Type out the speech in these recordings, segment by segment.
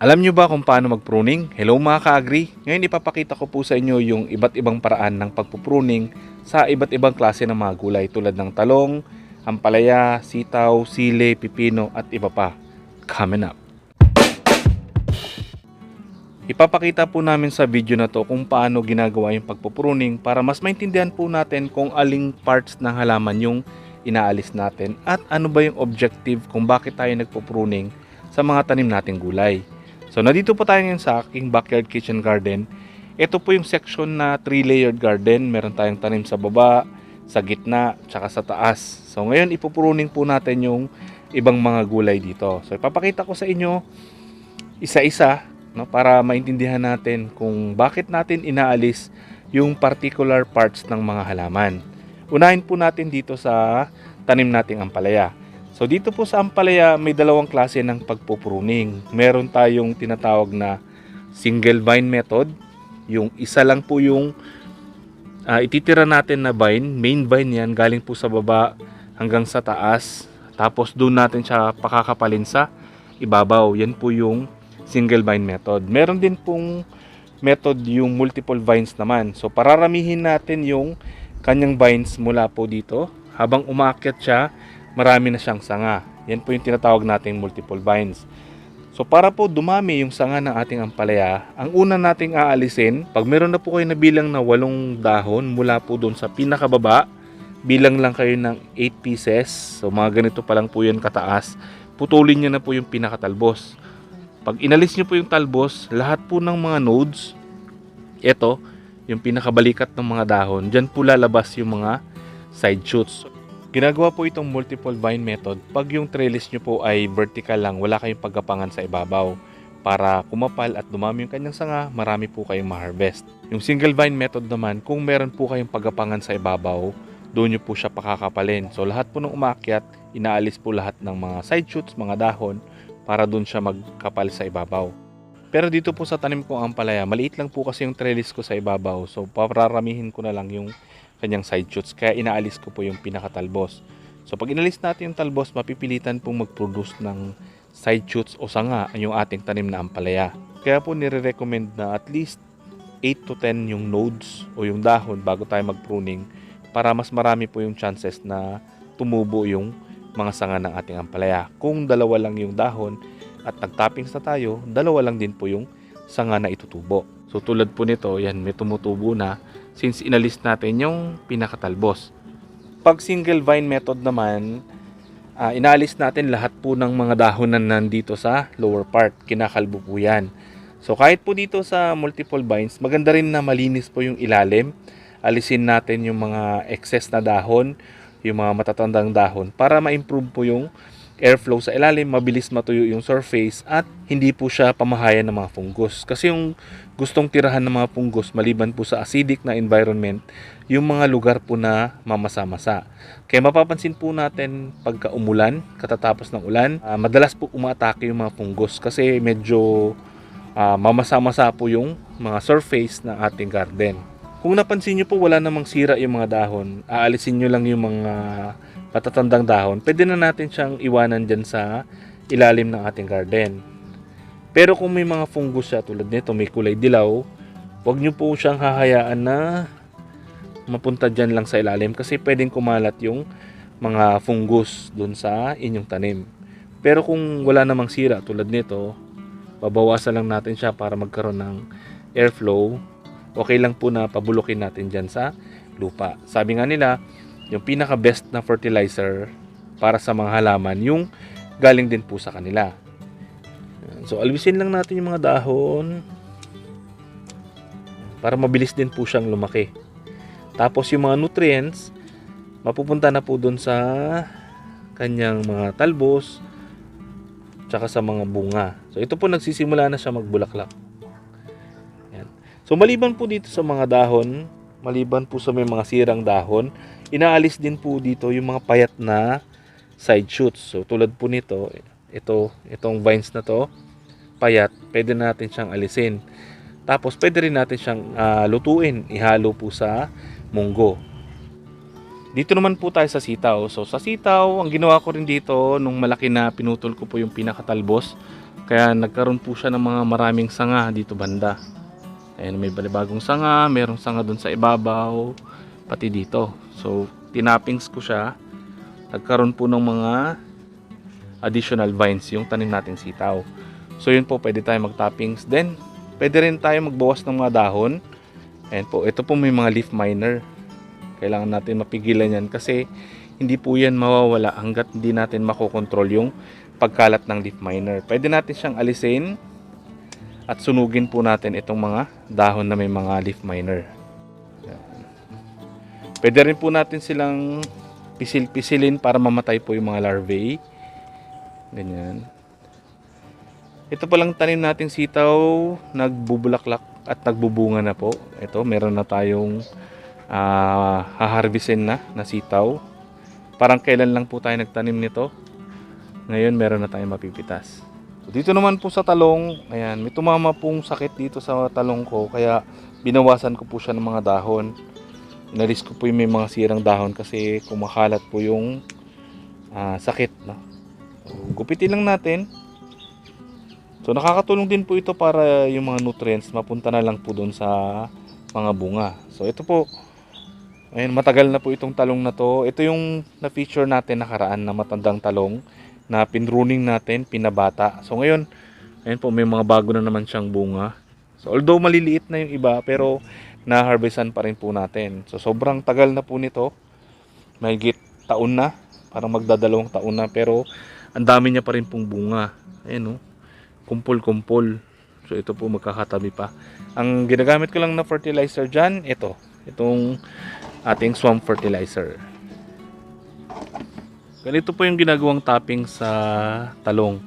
Alam nyo ba kung paano mag-pruning? Hello mga ka-agri! Ngayon ipapakita ko po sa inyo yung iba't ibang paraan ng pagpupruning sa iba't ibang klase ng mga gulay tulad ng talong, ampalaya, sitaw, sile, pipino at iba pa. Coming up! Ipapakita po namin sa video na to kung paano ginagawa yung pagpupruning para mas maintindihan po natin kung aling parts ng halaman yung inaalis natin at ano ba yung objective kung bakit tayo nagpupruning sa mga tanim nating gulay. So nandito po tayo ngayon sa aking backyard kitchen garden. Ito po yung section na 3-layered garden. Meron tayong tanim sa baba, sa gitna, tsaka sa taas. So ngayon ipupruning po natin yung ibang mga gulay dito. So ipapakita ko sa inyo isa-isa no, para maintindihan natin kung bakit natin inaalis yung particular parts ng mga halaman. Unahin po natin dito sa tanim nating ampalaya. So dito po sa ampalaya may dalawang klase ng pagpupruning. Meron tayong tinatawag na single vine method. Yung isa lang po yung ah, ititira natin na vine, main vine yan, galing po sa baba hanggang sa taas. Tapos doon natin siya pakakapalin sa ibabaw. Yan po yung single vine method. Meron din pong method yung multiple vines naman. So pararamihin natin yung kanyang vines mula po dito. Habang umaakyat siya, marami na siyang sanga. Yan po yung tinatawag nating multiple vines. So para po dumami yung sanga ng ating ampalaya, ang una nating aalisin, pag meron na po kayo na bilang na walong dahon mula po doon sa pinakababa, bilang lang kayo ng 8 pieces. So mga ganito pa lang po yan kataas. Putulin nyo na po yung pinakatalbos. Pag inalis nyo po yung talbos, lahat po ng mga nodes, ito, yung pinakabalikat ng mga dahon, dyan po lalabas yung mga side shoots. Ginagawa po itong multiple vine method pag yung trellis nyo po ay vertical lang, wala kayong paggapangan sa ibabaw. Para kumapal at dumami yung kanyang sanga, marami po kayong ma-harvest. Yung single vine method naman, kung meron po kayong paggapangan sa ibabaw, doon nyo po siya pakakapalin. So lahat po ng umakyat, inaalis po lahat ng mga side shoots, mga dahon, para doon siya magkapal sa ibabaw. Pero dito po sa tanim kong ampalaya, maliit lang po kasi yung trellis ko sa ibabaw. So pararamihin ko na lang yung kanyang side shoots. Kaya inaalis ko po yung pinakatalbos. So pag inalis natin yung talbos, mapipilitan pong mag-produce ng side shoots o sanga yung ating tanim na ampalaya. Kaya po nire-recommend na at least 8 to 10 yung nodes o yung dahon bago tayo mag-pruning para mas marami po yung chances na tumubo yung mga sanga ng ating ampalaya. Kung dalawa lang yung dahon at nag-toppings na tayo, dalawa lang din po yung sanga na itutubo. So tulad po nito, yan may tumutubo na since inalis natin yung pinakatalbos. Pag single vine method naman, ah, inaalis natin lahat po ng mga dahon na nandito sa lower part. Kinakalbo po yan. So kahit po dito sa multiple vines, maganda rin na malinis po yung ilalim. Alisin natin yung mga excess na dahon, yung mga matatandang dahon para ma-improve po yung airflow sa ilalim, mabilis matuyo yung surface at hindi po siya pamahayan ng mga fungus. Kasi yung gustong tirahan ng mga fungus maliban po sa acidic na environment, yung mga lugar po na mamasa-masa. Kaya mapapansin po natin pagka umulan, katatapos ng ulan, ah, madalas po umaatake yung mga fungus kasi medyo ah, mamasa-masa po yung mga surface ng ating garden. Kung napansin nyo po wala namang sira yung mga dahon, aalisin nyo lang yung mga patatandang dahon, pwede na natin siyang iwanan dyan sa ilalim ng ating garden. Pero kung may mga fungus siya tulad nito, may kulay dilaw, huwag nyo po siyang hahayaan na mapunta dyan lang sa ilalim kasi pwedeng kumalat yung mga fungus dun sa inyong tanim. Pero kung wala namang sira tulad nito, babawasan lang natin siya para magkaroon ng airflow. Okay lang po na pabulukin natin dyan sa lupa. Sabi nga nila, yung pinaka best na fertilizer para sa mga halaman yung galing din po sa kanila. So albisin lang natin yung mga dahon para mabilis din po siyang lumaki. Tapos yung mga nutrients mapupunta na po doon sa kanyang mga talbos tsaka sa mga bunga. So ito po nagsisimula na siya magbulaklak. Yan. So maliban po dito sa mga dahon, maliban po sa may mga sirang dahon, inaalis din po dito yung mga payat na side shoots. So tulad po nito, ito, itong vines na to, payat, pwede natin siyang alisin. Tapos pwede rin natin siyang ah, lutuin, ihalo po sa munggo. Dito naman po tayo sa sitaw. So sa sitaw, ang ginawa ko rin dito nung malaki na pinutol ko po yung pinakatalbos Kaya nagkaroon po siya ng mga maraming sanga dito banda. Ayan, may balibagong sanga, merong sanga doon sa ibabaw, pati dito. So, tinappings ko siya. Nagkaroon po ng mga additional vines yung tanim nating sitaw. So, yun po, pwede tayo mag-toppings. Then, pwede rin tayo magbawas ng mga dahon. Ayan po, ito po may mga leaf miner. Kailangan natin mapigilan yan kasi hindi po yan mawawala hanggat hindi natin makokontrol yung pagkalat ng leaf miner. Pwede natin siyang alisin at sunugin po natin itong mga dahon na may mga leaf miner. Pwede rin po natin silang pisil-pisilin para mamatay po yung mga larvae. Ganyan. Ito palang tanim nating sitaw, nagbubulaklak at nagbubunga na po. Ito, meron na tayong ah haharbisin na na sitaw. Parang kailan lang po tayo nagtanim nito. Ngayon meron na tayong mapipitas. Dito naman po sa talong, ayan, may tumama pong sakit dito sa talong ko kaya binawasan ko po siya ng mga dahon. Inalis ko po yung may mga sirang dahon kasi kumakalat po yung ah, sakit. No? So, gupitin lang natin. So nakakatulong din po ito para yung mga nutrients mapunta na lang po doon sa mga bunga. So ito po, ayun, matagal na po itong talong na to. Ito yung na-feature natin nakaraan na matandang talong na pinruning natin, pinabata. So ngayon, ayun po, may mga bago na naman siyang bunga. So although maliliit na yung iba, pero na-harvestan pa rin po natin. So sobrang tagal na po nito. Mahigit taon na, parang magdadalawang taon na, pero ang dami niya pa rin pong bunga. Ayun oh kumpul-kumpul. So ito po magkakatabi pa. Ang ginagamit ko lang na fertilizer dyan, ito. Itong ating swamp fertilizer. Ganito po yung ginagawang topping sa talong.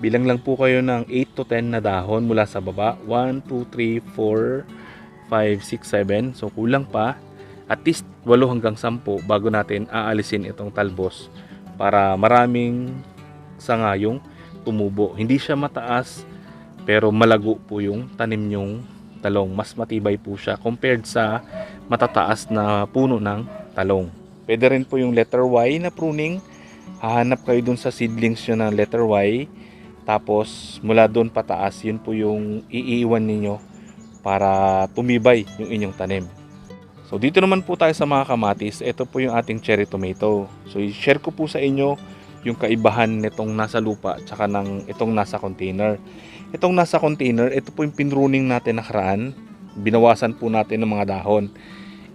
Bilang lang po kayo ng 8 to 10 na dahon mula sa baba. 1, 2, 3, 4, 5, 6, 7. So kulang pa. At least 8 hanggang 10 bago natin aalisin itong talbos para maraming sanga yung tumubo. Hindi siya mataas pero malago po yung tanim yung talong. Mas matibay po siya compared sa matataas na puno ng talong. Pwede rin po yung letter Y na pruning. Hahanap kayo dun sa seedlings nyo ng letter Y. Tapos mula doon pataas, yun po yung iiwan ninyo para tumibay yung inyong tanim. So dito naman po tayo sa mga kamatis. Ito po yung ating cherry tomato. So i-share ko po sa inyo yung kaibahan nitong nasa lupa tsaka ng itong nasa container. Itong nasa container, ito po yung pinruning natin nakaraan. Binawasan po natin ng mga dahon.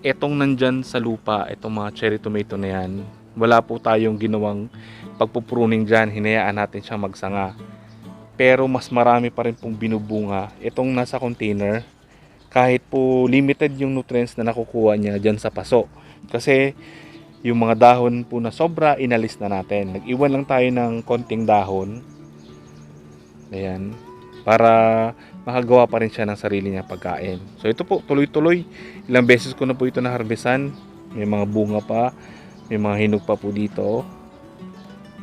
Itong nandyan sa lupa, itong mga cherry tomato na yan, wala po tayong ginawang pagpupruning dyan. Hinayaan natin siyang magsanga. Pero mas marami pa rin pong binubunga. Itong nasa container, kahit po limited yung nutrients na nakukuha niya dyan sa paso. Kasi yung mga dahon po na sobra, inalis na natin. Nag-iwan lang tayo ng konting dahon. Ayan. Para makagawa pa rin siya ng sarili niya pagkain. So ito po, tuloy-tuloy. Ilang beses ko na po ito naharbesan. May mga bunga pa. May mga hinog pa po dito.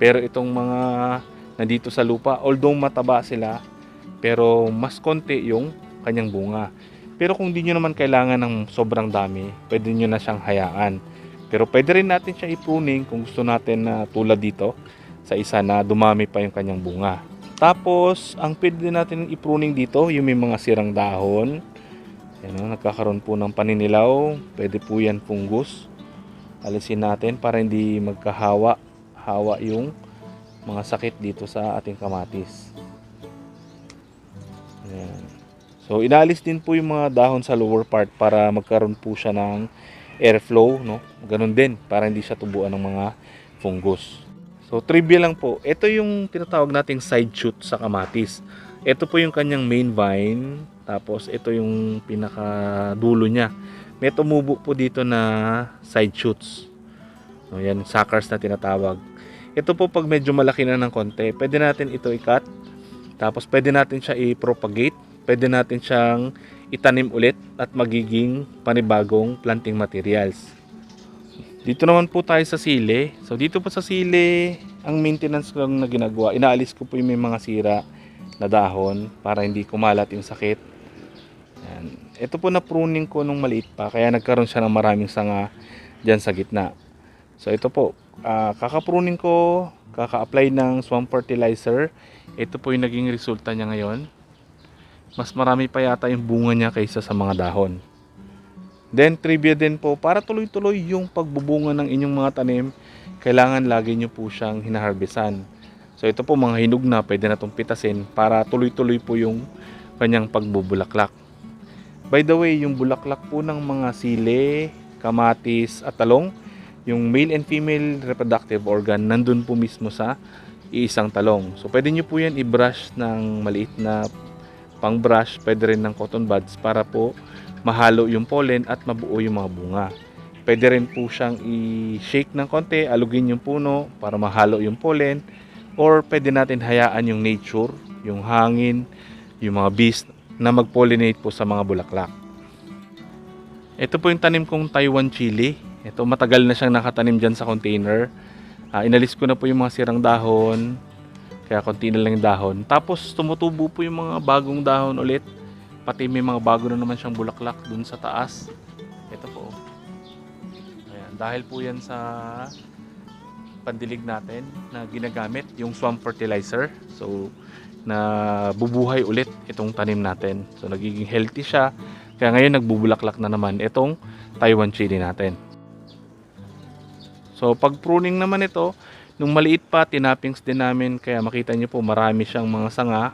Pero itong mga nandito sa lupa, although mataba sila, pero mas konti yung kanyang bunga. Pero kung di nyo naman kailangan ng sobrang dami, pwede nyo na siyang hayaan. Pero pwede rin natin siya i-pruning kung gusto natin na tulad dito sa isa na dumami pa yung kanyang bunga. Tapos, ang pwede din natin i-pruning dito, yung may mga sirang dahon. Yan, o, nagkakaroon po ng paninilaw. Pwede po yan fungus. Alisin natin para hindi magkahawa hawa yung mga sakit dito sa ating kamatis. So, inalis din po yung mga dahon sa lower part para magkaroon po siya ng airflow, no? Ganun din para hindi siya tubuan ng mga fungus. So trivia lang po, ito yung tinatawag nating side shoot sa kamatis. Ito po yung kanyang main vine, tapos ito yung pinaka dulo niya. May tumubo po dito na side shoots. So yan, suckers na tinatawag. Ito po pag medyo malaki na ng konti, pwede natin ito i-cut. Tapos pwede natin siya i-propagate. Pwede natin siyang itanim ulit at magiging panibagong planting materials. Dito naman po tayo sa sili. So dito po sa sili, ang maintenance ko na ginagawa, inaalis ko po yung may mga sira na dahon para hindi kumalat yung sakit. Yan. Ito po na pruning ko nung maliit pa, kaya nagkaroon siya ng maraming sanga dyan sa gitna. So ito po, ah, kakapruning ko, kaka-apply ng swamp fertilizer. Ito po yung naging resulta niya ngayon. Mas marami pa yata yung bunga niya kaysa sa mga dahon. Then trivia din po, para tuloy-tuloy yung pagbubunga ng inyong mga tanim, kailangan lagi nyo po siyang hinaharbesan. So ito po mga hinog na, pwede na itong pitasin para tuloy-tuloy po yung kanyang pagbubulaklak. By the way, yung bulaklak po ng mga sile, kamatis at talong, yung male and female reproductive organ nandun po mismo sa iisang talong. So pwede nyo po yan i-brush ng maliit na pang brush, pwede rin ng cotton buds para po mahalo yung pollen at mabuo yung mga bunga. Pwede rin po siyang i-shake ng konti, alugin yung puno para mahalo yung pollen or pwede natin hayaan yung nature, yung hangin, yung mga bees na mag-pollinate po sa mga bulaklak. Ito po yung tanim kong Taiwan chili. Ito matagal na siyang nakatanim dyan sa container. Ah, inalis ko na po yung mga sirang dahon. Kaya konti na lang yung dahon. Tapos tumutubo po yung mga bagong dahon ulit. Pati may mga bago na naman siyang bulaklak dun sa taas. Ito po. Ayan, dahil po yan sa pandilig natin na ginagamit, yung swamp fertilizer. So, na bubuhay ulit itong tanim natin. So, nagiging healthy siya. Kaya ngayon nagbubulaklak na naman itong Taiwan chili natin. So, pag pruning naman ito, nung maliit pa, tinapings din namin. Kaya makita nyo po, marami siyang mga sanga.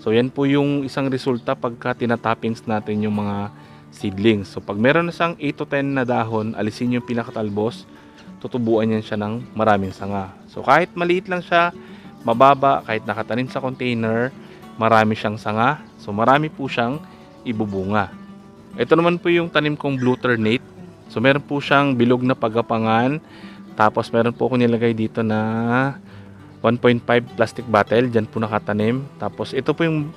So, yan po yung isang resulta pagka tinatappings natin yung mga seedlings. So, pag meron na siyang 8 to 10 na dahon, alisin yung pinakatalbos, tutubuan yan siya ng maraming sanga. So, kahit maliit lang siya, mababa, kahit nakatanim sa container, marami siyang sanga. So, marami po siyang ibubunga. Ito naman po yung tanim kong blue ternate. So, meron po siyang bilog na pagapangan. Tapos, meron po ako nilagay dito na 1.5 plastic bottle. Diyan po nakatanim. Tapos, ito po yung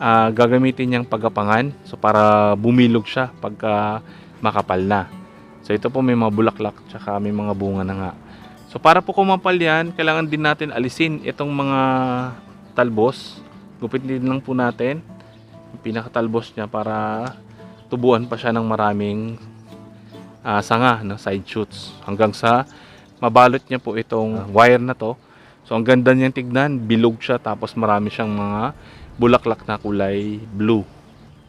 ah, gagamitin niyang pagapangan. So, para bumilog siya pagka makapal na. So, ito po may mga bulaklak tsaka may mga bunga na nga. So, para po kumapal yan, kailangan din natin alisin itong mga talbos. Gupitin lang po natin yung pinakatalbos niya para tubuan pa siya ng maraming ah, sanga, no, side shoots. Hanggang sa mabalot niya po itong wire na to. So, ang ganda niyang tignan, bilog siya tapos marami siyang mga bulaklak na kulay blue.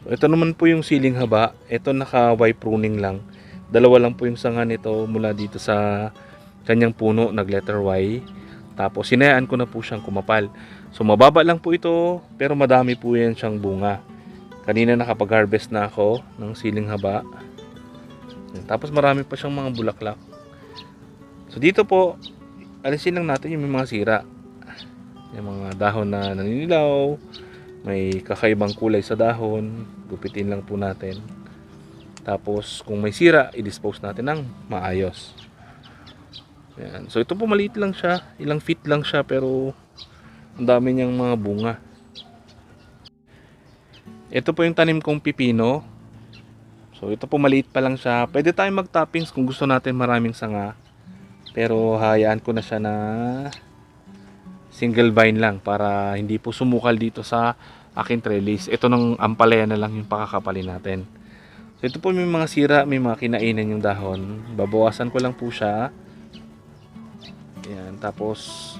So, ito naman po yung siling haba. Ito naka-Y pruning lang. Dalawa lang po yung sanga nito mula dito sa kanyang puno, nag letter Y. Tapos sinayaan ko na po siyang kumapal. So mababa lang po ito, pero madami po yan siyang bunga. Kanina nakapag-harvest na ako ng siling haba. Tapos marami pa siyang mga bulaklak. So dito po, alisin lang natin yung mga sira. Yung mga dahon na naninilaw, may kakaibang kulay sa dahon, gupitin lang po natin. Tapos kung may sira, i-dispose natin ng maayos. Yan. So ito po maliit lang siya, ilang feet lang siya pero ang dami niyang mga bunga. Ito po yung tanim kong pipino. So ito po maliit pa lang siya. Pwede tayong mag-toppings kung gusto natin maraming sanga. Pero hayaan ko na siya na single vine lang para hindi po sumukal dito sa aking trellis. Ito ng ampalaya na lang yung pakakapalin natin. So ito po may mga sira, may mga kinainan yung dahon. Babawasan ko lang po siya. Yan, tapos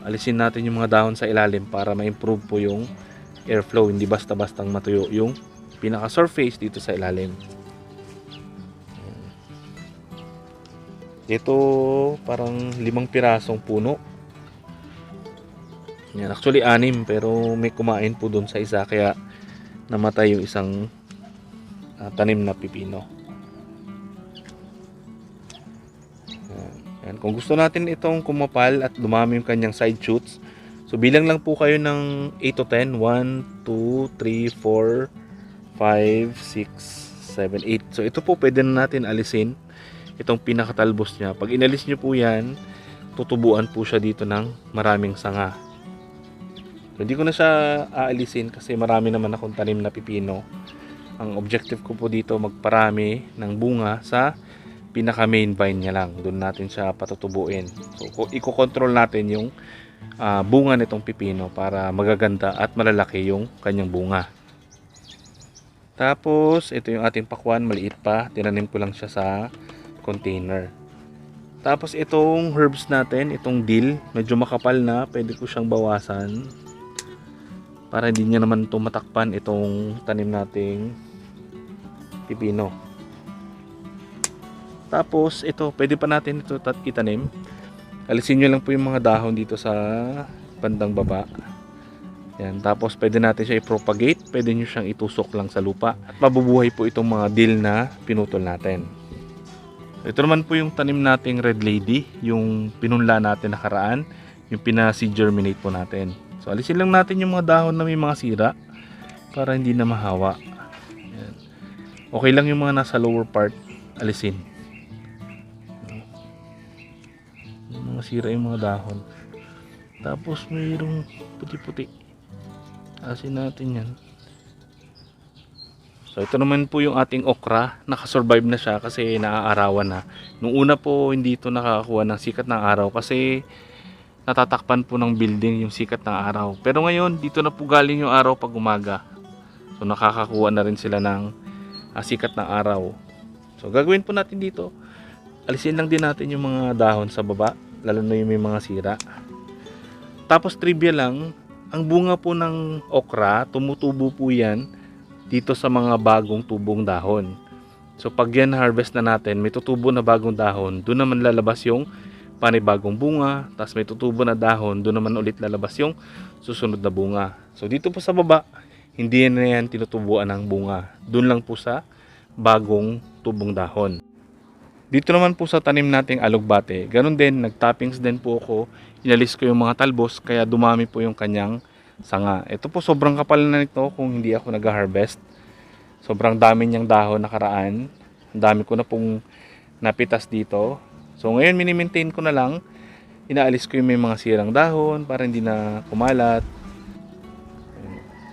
alisin natin yung mga dahon sa ilalim para ma-improve po yung airflow, hindi basta-bastang matuyo yung pinaka surface dito sa ilalim. Ito parang limang pirasong puno. Yan, actually anim pero may kumain po doon sa isa kaya namatay yung isang ah, tanim na pipino. Yan. Yan. Kung gusto natin itong kumapal at dumami yung kanyang side shoots, so bilang lang po kayo ng 8 to 10. 1, 2, 3, 4, 5, 6, 7, 8. So ito po pwede na natin alisin itong pinakatalbos niya. Pag inalis niyo po yan, tutubuan po siya dito ng maraming sanga. So, hindi ko na siya aalisin kasi marami naman akong tanim na pipino. Ang objective ko po dito magparami ng bunga sa pinaka main vine niya lang. Doon natin siya patutubuin. So iko-control natin yung ah, bunga nitong pipino para magaganda at malalaki yung kanyang bunga. Tapos ito yung ating pakwan, maliit pa. Tinanim ko lang siya sa container. Tapos itong herbs natin, itong dill, medyo makapal na, pwede ko siyang bawasan. Para hindi niya naman ito matakpan itong tanim nating pipino. Tapos ito, pwede pa natin ito itanim. Alisin nyo lang po yung mga dahon dito sa bandang baba. Yan. Tapos pwede natin siya i-propagate, pwede nyo siyang itusok lang sa lupa. At mabubuhay po itong mga dill na pinutol natin. Ito naman po yung tanim nating red lady, yung pinunla natin nakaraan, yung pina-seed germinate po natin. So alisin lang natin yung mga dahon na may mga sira para hindi na mahawa. Yan. Okay lang yung mga nasa lower part, alisin. Yung mga sira yung mga dahon. Tapos mayroong puti-puti. Alisin natin yan. So ito naman po yung ating okra, nakasurvive na siya kasi naaarawan na. Nung una po hindi ito nakakakuha ng sikat ng araw kasi natatakpan po ng building yung sikat ng araw. Pero ngayon dito na po galing yung araw pag umaga. So nakakakuha na rin sila ng ah, sikat ng araw. So gagawin po natin dito, alisin lang din natin yung mga dahon sa baba, lalo na yung may mga sira. Tapos trivia lang, ang bunga po ng okra, tumutubo po yan dito sa mga bagong tubong dahon. So pag yan harvest na natin, may tutubo na bagong dahon, doon naman lalabas yung panibagong bunga, tapos may tutubo na dahon, doon naman ulit lalabas yung susunod na bunga. So dito po sa baba, hindi na yan tinutubuan ng bunga. Doon lang po sa bagong tubong dahon. Dito naman po sa tanim nating alugbate, ganun din, nagtoppings din po ako, inalis ko yung mga talbos, kaya dumami po yung kanyang sanga. Ito po sobrang kapal na nito kung hindi ako nag-harvest. Sobrang dami niyang dahon nakaraan. Ang dami ko na pong napitas dito. So ngayon mini-maintain ko na lang. Inaalis ko yung may mga sirang dahon para hindi na kumalat.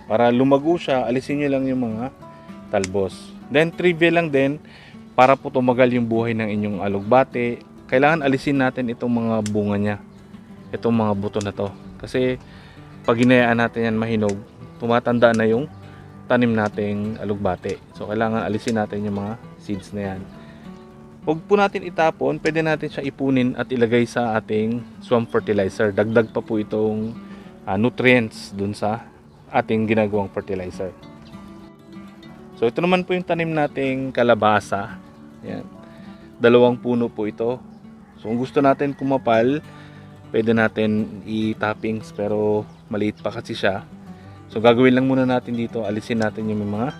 Para lumago siya, alisin niyo lang yung mga talbos. Then trivia lang din, para po tumagal yung buhay ng inyong alugbate, kailangan alisin natin itong mga bunga niya. Itong mga buto na to. Kasi pag ginayaan natin yan mahinog, tumatanda na yung tanim nating alugbate. So kailangan alisin natin yung mga seeds na yan. Huwag po natin itapon, pwede natin siya ipunin at ilagay sa ating swamp fertilizer. Dagdag pa po itong ah, nutrients dun sa ating ginagawang fertilizer. So ito naman po yung tanim nating kalabasa. Yan. Dalawang puno po ito. So kung gusto natin kumapal, pwede natin i-toppings pero maliit pa kasi siya. So gagawin lang muna natin dito, alisin natin yung mga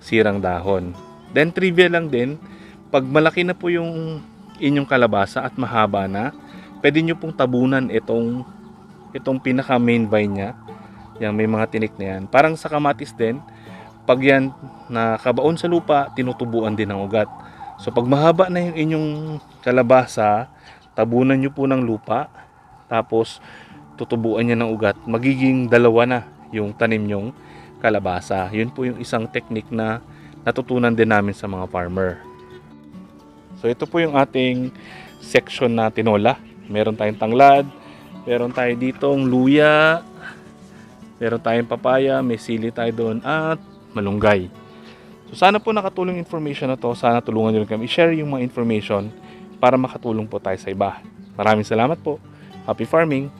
sirang dahon. Then trivia lang din, pag malaki na po yung inyong kalabasa at mahaba na, pwede nyo pong tabunan itong itong pinaka main vine niya. Yan, may mga tinik na yan. Parang sa kamatis din, pag yan nakabaon sa lupa, tinutubuan din ng ugat. So pag mahaba na yung inyong kalabasa, tabunan nyo po ng lupa, tapos tutubuan niya ng ugat, magiging dalawa na yung tanim nyong kalabasa. Yun po yung isang technique na natutunan din namin sa mga farmer. So ito po yung ating section na tinola. Meron tayong tanglad, meron tayo ditong luya, meron tayong papaya, may sili tayo doon at malunggay. So sana po nakatulong information na to. Sana tulungan nyo kami i-share yung mga information para makatulong po tayo sa iba. Maraming salamat po. Happy farming!